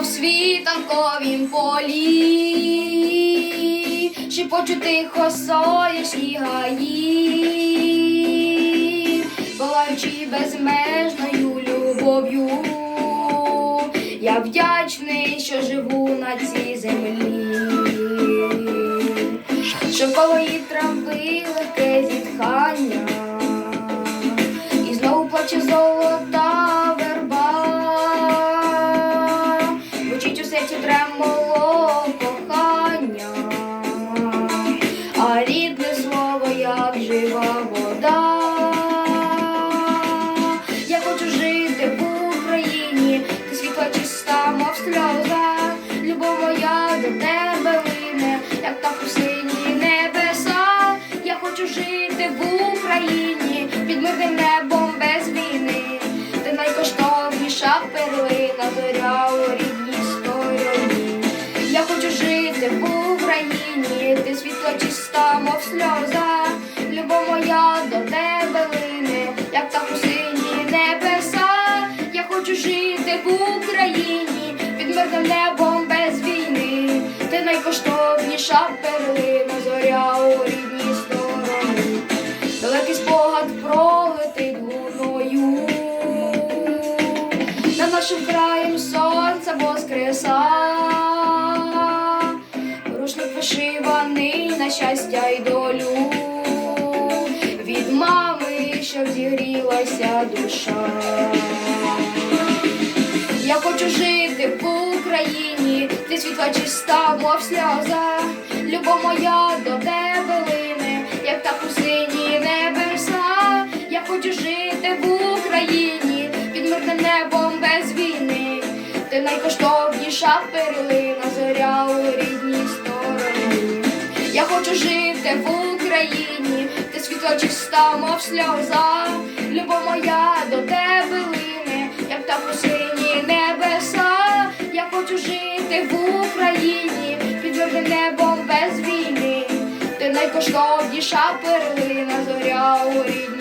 в світанковім полі, шепочуть тихо соняшні гаї, палаючи безмежною любов'ю, я вдячний, що живу на цій землі. Шовкової трави легке зітхання, വെച്ചിട്ട് жити в Україні, ти світло чиста, мов сльоза. Любов моя до тебе лине, як та сині небеса. Я хочу жити в Україні під мирним небом без війни. Ти найкоштовніша перлина, зоря у рідній стороні. Далекий спогад пролетить луною. Над нашим краєм сонце воскреса. Щастя й долю. Від мами, щоб зігрілася душа. Я хочу жити в Україні, ти світла чиста, мов сльоза. Любов моя до тебе лине, як та у сині небеса. Я хочу жити в Україні під мирним небом без війни. Ти найкоштовніша перлина, зоря у стороні. Я хочу жити в Україні, ти світло став, мов сльоза. Любов моя до тебе лине, як та у сині небеса. Я хочу жити в Україні під твердим небом без війни. Ти найкоштовніша перлина, зоря у рідній